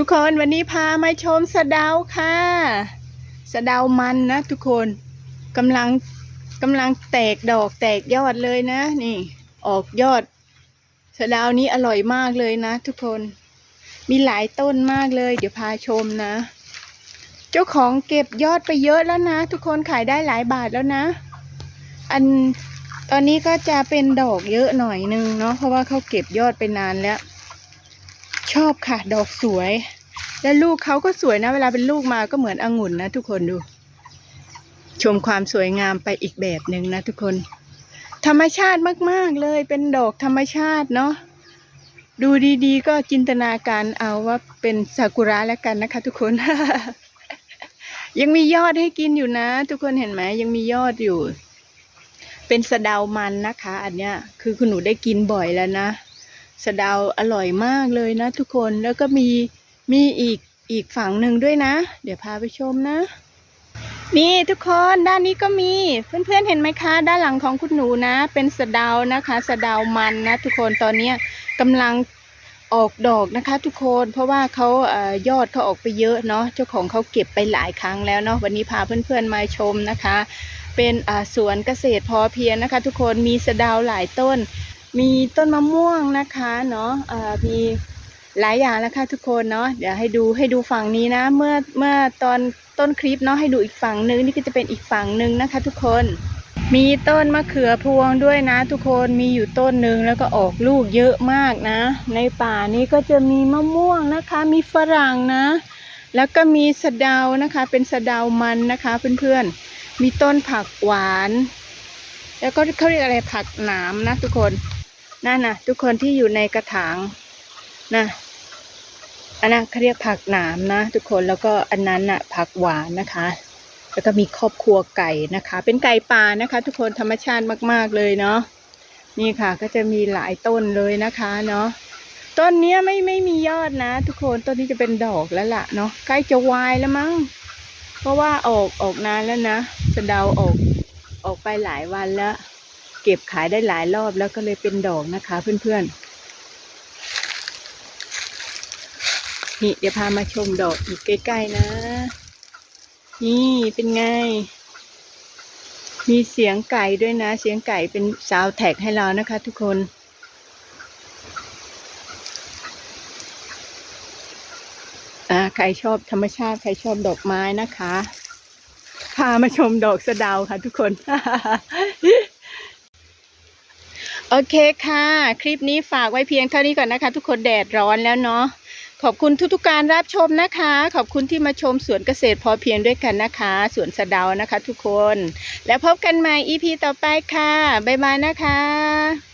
ทุกคนวันนี้พามาชมสะเดาค่ะ สะเดามันนะทุกคนกำลังกำลังแตกดอกแตกยอดเลยนะ นี่ ออกยอด สะเดานี้อร่อยมากเลยนะ ทุกคนมีหลายต้นมากเลย เดี๋ยวพาชมนะ เจ้าของเก็บยอดไปเยอะแล้วนะ ทุกคนขายได้หลายบาทแล้วนะ อันตอนนี้ก็จะเป็นดอกเยอะหน่อยนึงเนาะเพราะว่าเขาเก็บยอดไปนานแล้ว ชอบค่ะ ดอกสวย และลูกเขาก็สวยนะ เวลาเป็นลูกมาก็เหมือนองุ่นนะทุกคนดู ชมความสวยงามไปอีกแบบหนึ่งนะทุกคน ธรรมชาติมากๆเลยเป็นดอกธรรมชาติเนาะดูดีๆ ก็จินตนาการเอาว่าเป็นซากุระแล้วกันนะคะ ทุกคน ยังมียอดให้กินอยู่นะ ทุกคนเห็นไหมยังมียอดอยู่ เป็นสะเดามันนะคะ อันเนี้ย คือคุณหนูได้กินบ่อยแล้วนะ สะเดาอร่อยมากเลยนะทุกคนแล้วก็มีมีอีกอีกฝั่งหนึ่งด้วยนะ เดี๋ยวพาไปชมนะ นี่ทุกคนด้านนี้ก็มีเพื่อนๆเห็นไหมคะ ด้านหลังของคุณหนูนะ เป็นสะเดานะคะสะเดามันนะ ทุกคนตอนเนี้กำลังออกดอกนะคะ ทุกคนเพราะว่าเขาเอ่อยอดเขาออกไปเยอะเนาะเจ้าของเขาเก็บไปหลายครั้งแล้วเนาะวันนี้พาเพื่อนๆมาชมนะคะ เป็นสวนเกษตรพอเพียงนะคะ ทุกคนมีสะเดาหลายต้น มีต้นมะม่วงนะคะเนาะมีหลายอย่างนะคะทุกคนเนาะเดี๋ยวให้ดูให้ดูฝั่งนี้นะ เมื่อเมื่อตอนต้นคลิปเนาะให้ดูอีกฝั่งหนึ่งนี่ก็จะเป็นอีกฝั่งหนึ่งนะคะ ทุกคนมีต้นมะเขือพวงด้วยนะ ทุกคนมีอยู่ต้นหนึ่งแล้วก็ออกลูกเยอะมากนะ ในป่านี้ก็จะมีมะม่วงนะคะ มีฝรั่งนะ แล้วก็มีสะเดานะคะ เป็นสะเดามันนะคะเพื่อนๆมีต้นผักหวาน แล้วก็เขาเรียกอะไรผักหนามนะทุกคน นั่นนะทุกคนที่อยู่ในกระถางนะอันนั้นเขาเรียกผักหนามนะ ทุกคนแล้วก็อันนั้นน่ะผักหวานนะคะ แล้วก็มีครอบครัวไก่นะคะ เป็นไก่ป่านะคะ ทุกคนธรรมชาติมาก ๆเลยเนาะนี่ค่ะก็จะมีหลายต้นเลยนะคะเนาะต้นเนี้ยไม่ไม่มียอดนะ ทุกคนต้นนี้จะเป็นดอกแล้วล่ะเนาะใกล้จะวายแล้วมั้งเพราะว่าออกออกนานแล้วนะสะเดาออกออกไปหลายวันแล้ว เก็บขายได้หลายรอบแล้วก็เลยเป็นดอกนะคะเพื่อนๆ นี่เดี๋ยวพามาชมดอกอีกใกล้ๆนะ นี่เป็นไง มีเสียงไก่ด้วยนะ เสียงไก่เป็นซาวแท็กให้เรานะคะทุกคนอ่าใครชอบธรรมชาติ ใครชอบดอกไม้นะคะ พามาชมดอกสะดาวค่ะทุกคน โอเคค่ะ คลิปนี้ฝากไว้เพียงเท่านี้ก่อนนะคะ ทุกคนแดดร้อนแล้วเนาะขอบคุณทุกๆการรับชมนะคะ ขอบคุณที่มาชมสวนเกษตรพอเพียงด้วยกันนะคะสวนสะเดานะคะ ทุกคน แล้วพบกันใหม่ EP ต่อไปค่ะบ๊ายบายนะคะ